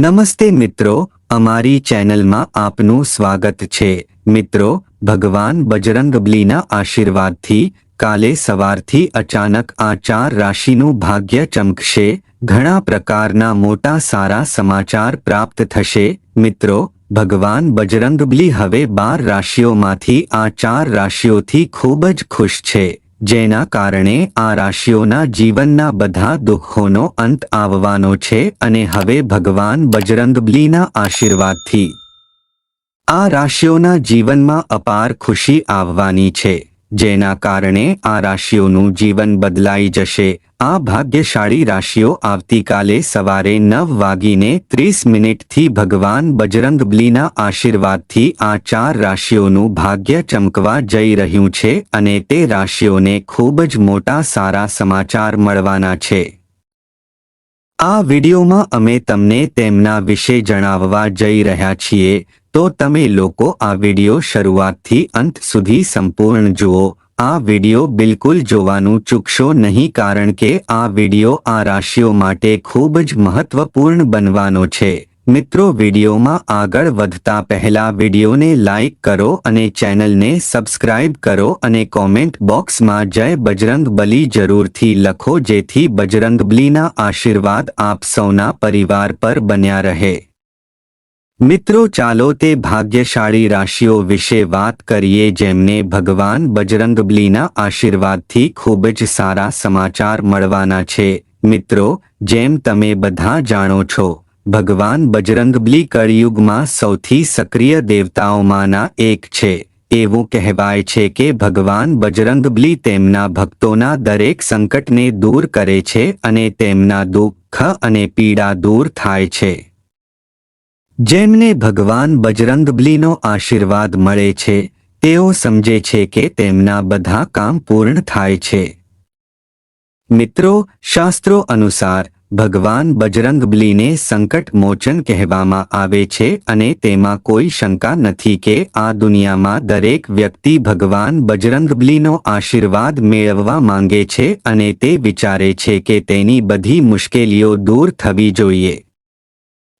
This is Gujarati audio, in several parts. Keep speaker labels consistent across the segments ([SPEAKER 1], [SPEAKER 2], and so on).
[SPEAKER 1] નમસ્તે મિત્રો, અમારી ચેનલમાં આપનું સ્વાગત છે. મિત્રો, ભગવાન બજરંગબલીના આશીર્વાદથી કાલે સવારથી અચાનક આ ચાર રાશિનું ભાગ્ય ચમકશે. ઘણા પ્રકારના મોટા સારા સમાચાર પ્રાપ્ત થશે. મિત્રો, ભગવાન બજરંગબલી હવે બાર રાશિઓમાંથી આ ચાર રાશિઓથી ખૂબ જ ખુશ છે. જેના કારણે આ રાશિઓના જીવનના બધા દુઃખોનો અંત આવવાનો છે અને હવે ભગવાન બજરંગબલીના આશીર્વાદથી આ રાશિઓના જીવનમાં અપાર ખુશી આવવાની છે. જેના કારણે આ રાશિઓનું જીવન બદલાઈ જશે. આ ભાગ્યશાળી રાશિઓ આવતીકાલે સવારે નવ વાગીને ત્રીસ મિનિટથી ભગવાન બજરંગબલીના આશીર્વાદથી આ ચાર રાશિઓનું ભાગ્ય ચમકવા જઈ રહ્યું છે અને તે રાશિઓને ખૂબ જ મોટા સારા સમાચાર મળવાના છે. આ વિડિયોમાં અમે તમને તેમના વિશે જણાવવા જઈ રહ્યા છીએ. તો તમે લોકો આ વિડિયો શરૂઆતથી અંત સુધી સંપૂર્ણ જુઓ. આ વિડિયો બિલકુલ જોવાનું ચૂકશો નહીં કારણ કે આ વિડિયો આ રાશિઓ માટે ખૂબ જ મહત્વપૂર્ણ બનવાનો છે. મિત્રો વિડિયોમાં આગળ વધતા પહેલા વિડિયોને લાઇક કરો અને ચેનલને સબસ્ક્રાઇબ કરો અને કોમેન્ટ બોક્સમાં જય બજરંગ બલી જરૂરથી લખો જેથી બજરંગબલીના આશીર્વાદ આપ સૌના પરિવાર પર બન્યા રહે. મિત્રો, ચાલો તે ભાગ્યશાળી રાશિઓ વિશે વાત કરીએ જેમને ભગવાન બજરંગબલીના આશીર્વાદથી ખૂબ જ સારા સમાચાર મળવાના છે. મિત્રો, જેમ તમે બધા જાણો છો, ભગવાન બજરંગબલી કળિયુગમાં સૌથી સક્રિય દેવતાઓમાંના એક છે. એવું કહેવાય છે કે ભગવાન બજરંગબલી તેમના ભક્તોના દરેક સંકટને દૂર કરે છે અને તેમના દુઃખ અને પીડા દૂર થાય છે. જેમને ભગવાન બજરંગબલીનો આશીર્વાદ મળે છે, તેઓ સમજે છે કે તેમના બધા કામ પૂર્ણ થાય છે. મિત્રો, શાસ્ત્રો અનુસાર, ભગવાન બજરંગબલીને સંકટ મોચન કહેવામાં આવે છે અને તેમાં કોઈ શંકા નથી કે આ દુનિયામાં દરેક વ્યક્તિ ભગવાન બજરંગબલીનો આશીર્વાદ મેળવવા માંગે છે અને તે વિચારે છે કે તેની બધી મુશ્કેલીઓ દૂર થવી જોઈએ.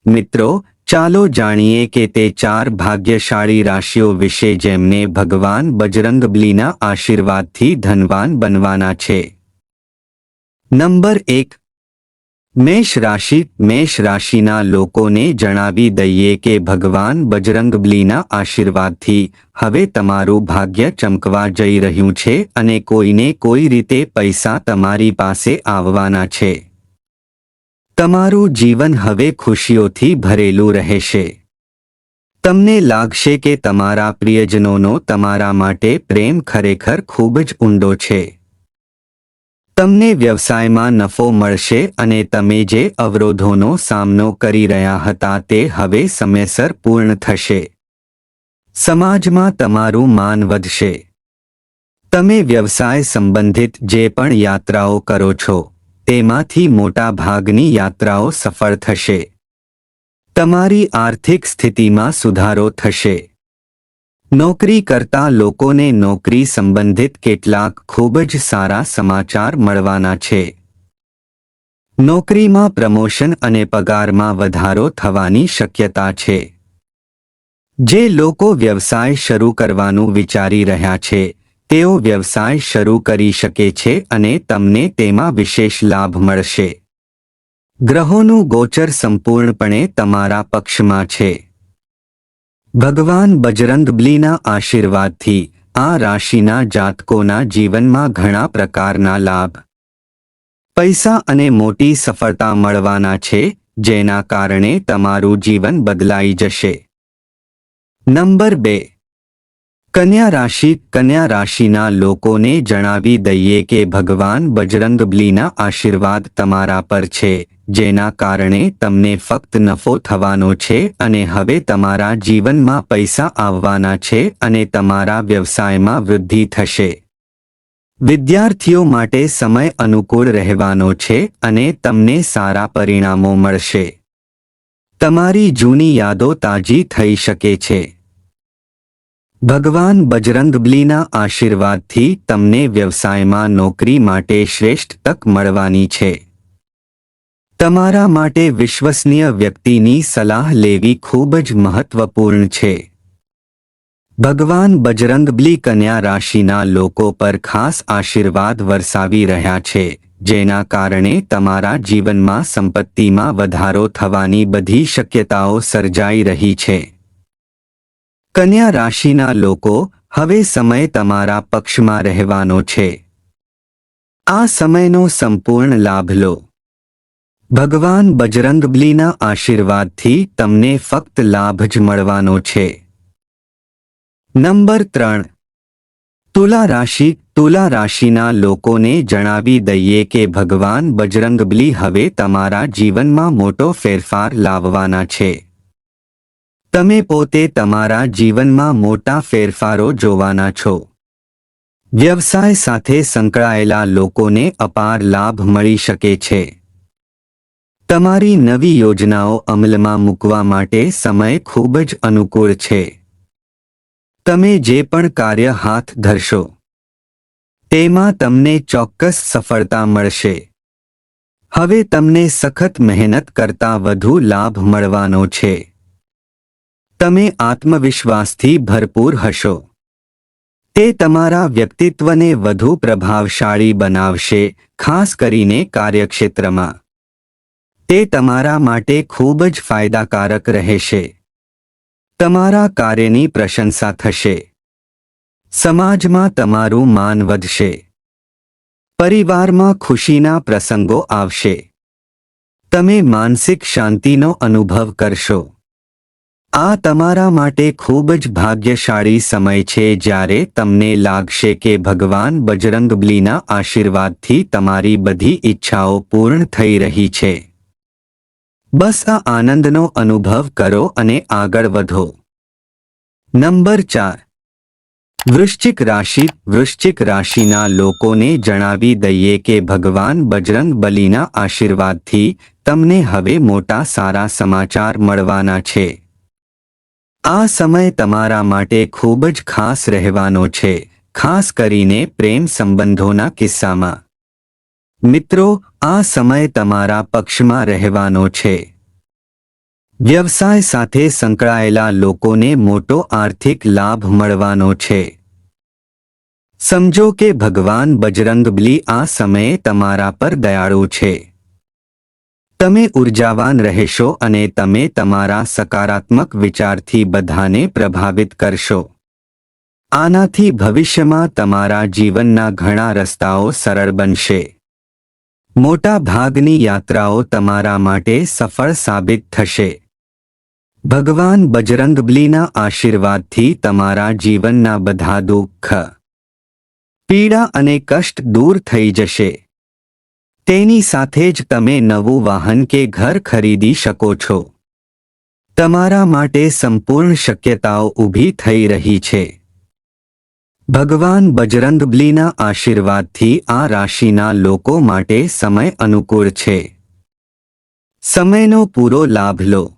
[SPEAKER 1] મિત્રો ચાલો જાણીએ કે તે ચાર ભાગ્યશાળી રાશિઓ વિશે જેમને ભગવાન બજરંગબલીના આશીર્વાદથી ધનવાન બનવાના છે. નંબર એક. મેષ રાશિ, મેષ રાશિના લોકોને જણાવી દઈએ કે ભગવાન બજરંગબલીના આશીર્વાદથી હવે તમારું ભાગ્ય ચમકવા જઈ રહ્યું છે અને કોઈને કોઈ રીતે પૈસા તમારી પાસે આવવાના છે. તમારું જીવન હવે ખુશીઓથી ભરેલું રહેશે. તમને લાગશે કે તમારા પ્રિયજનોનો તમારા માટે પ્રેમ ખરેખર ખૂબ જ ઊંડો છે. તમને વ્યવસાયમાં નફો મળશે અને તમે જે અવરોધોનો સામનો કરી રહ્યા હતા તે હવે સમયસર પૂર્ણ થશે. સમાજમાં તમારું માન વધશે. તમે વ્યવસાય સંબંધિત જે પણ યાત્રાઓ કરો છો તેમાંથી મોટા ભાગની યાત્રાઓ સફળ થશે. તમારી આર્થિક સ્થિતિમાં સુધારો થશે. નોકરી કરતા લોકોને નોકરી સંબંધિત કેટલાક ખૂબ જ સારા સમાચાર મળવાના છે. નોકરીમાં પ્રમોશન અને પગારમાં વધારો થવાની શક્યતા છે. જે લોકો વ્યવસાય શરૂ કરવાનું વિચારી રહ્યા છે તેઓ વ્યવસાય શરૂ કરી શકે છે અને તમને તેમાં વિશેષ લાભ મળશે. ગ્રહોનું ગોચર સંપૂર્ણપણે તમારા પક્ષમાં છે. ભગવાન બજરંગબલીના આશીર્વાદથી આ રાશિના જાતકોના જીવનમાં ઘણા પ્રકારના લાભ. પૈસા અને મોટી સફળતા મળવાના છે, જેના કારણે તમારું જીવન બદલાઈ જશે. નંબર બે. કન્યા રાશિ, કન્યા રાશિના લોકોને જણાવી દઈએ કે ભગવાન બજરંગબલીના આશીર્વાદ તમારા પર છે, જેના કારણે તમને ફક્ત નફો થવાનો છે અને હવે તમારા જીવનમાં પૈસા આવવાના છે અને તમારા વ્યવસાયમાં વૃદ્ધિ થશે. વિદ્યાર્થીઓ માટે સમય અનુકૂળ રહેવાનો છે અને તમને સારા પરિણામો મળશે. તમારી જૂની યાદો તાજી થઈ શકે છે. ભગવાન બજરંગબલીના આશીર્વાદથી તમને વ્યવસાયમાં નોકરી માટે શ્રેષ્ઠ તક મળવાની છે. તમારા માટે વિશ્વસનીય વ્યક્તિની સલાહ લેવી ખૂબ જ મહત્વપૂર્ણ છે. ભગવાન બજરંગબલી કન્યા રાશિના લોકો પર ખાસ આશીર્વાદ વરસાવી રહ્યા છે, જેના કારણે તમારા જીવનમાં સંપત્તિમાં વધારો થવાની બધી શક્યતાઓ સર્જાઈ રહી છે. કન્યા રાશિના લોકો હવે સમય તમારા પક્ષમાં રહેવાનો છે. આ સમયનો સંપૂર્ણ લાભ લો. ભગવાન બજરંગબલીના આશીર્વાદથી તમને ફક્ત લાભ જ મળવાનો છે. નંબર ત્રણ. તુલા રાશિ, તુલા રાશિના લોકોને જણાવી દઈએ કે ભગવાન બજરંગબલી હવે તમારા જીવનમાં મોટો ફેરફાર લાવવાના છે. તમે પોતે તમારા જીવનમાં મોટા ફેરફારો જોવાના છો. વ્યવસાય સાથે સંકળાયેલા લોકોને અપાર લાભ મળી શકે છે. તમારી નવી યોજનાઓ અમલમાં મૂકવા માટે સમય ખૂબ જ અનુકૂળ છે. તમે જે પણ કાર્ય હાથ ધરશો, તેમાં તમને ચોક્કસ સફળતા મળશે. હવે તમને સખત મહેનત કરતા વધુ લાભ મળવાનો છે. તમે આત્મવિશ્વાસથી ભરપૂર હશો. તે તમારા વ્યક્તિત્વને વધુ પ્રભાવશાળી બનાવશે, ખાસ કરીને કાર્યક્ષેત્રમાં. તે તમારા માટે ખૂબ જ ફાયદાકારક રહેશે. તમારા કાર્યની પ્રશંસા થશે. સમાજમાં તમારું માન વધશે. પરિવારમાં ખુશીના પ્રસંગો આવશે. તમે માનસિક શાંતિનો અનુભવ કરશો. આ તમારા માટે ખૂબ જ ભાગ્યશાળી સમય છે જ્યારે તમને લાગશે કે ભગવાન બજરંગબલીના આશીર્વાદથી તમારી બધી ઈચ્છાઓ પૂર્ણ થઈ રહી છે. બસ આ આનંદનો અનુભવ કરો અને આગળ વધો. નંબર ચાર. વૃશ્ચિક રાશિ. વૃશ્ચિક રાશિના લોકોને જણાવી દઈએ કે ભગવાન બજરંગ બલીના આશીર્વાદથી તમને હવે મોટા સારા સમાચાર મળવાના છે. આ સમય તમારા માટે ખૂબ જ ખાસ રહેવાનો છે, ખાસ કરીને પ્રેમ સંબંધોના કિસ્સામાં. મિત્રો, આ સમય તમારા પક્ષમાં રહેવાનો છે. વ્યવસાય સાથે સંકળાયેલા લોકોને મોટો આર્થિક લાભ મળવાનો છે. સમજો કે ભગવાન બજરંગબલી આ સમયે તમારા પર દયાળુ છે. તમે ઉર્જાવાન રહેશો અને તમે તમારા સકારાત્મક વિચારથી બધાને પ્રભાવિત કરશો. આનાથી ભવિષ્યમાં તમારા જીવનના ઘણા રસ્તાઓ સરળ બનશે. મોટા ભાગની યાત્રાઓ તમારા માટે સફળ સાબિત થશે. ભગવાન બજરંગબલીના આશીર્વાદથી તમારા જીવનના બધા દુઃખ, પીડા અને કષ્ટ દૂર થઈ જશે. તેની સાથે જ તમે નવું વાહન કે ઘર ખરીદી શકો છો. તમારા માટે સંપૂર્ણ શક્યતાઓ ઊભી થઈ રહી છે. ભગવાન બજરંગબલીના આશીર્વાદથી આ રાશિના લોકો માટે સમય અનુકૂળ છે. સમયનો પૂરો લાભ લો.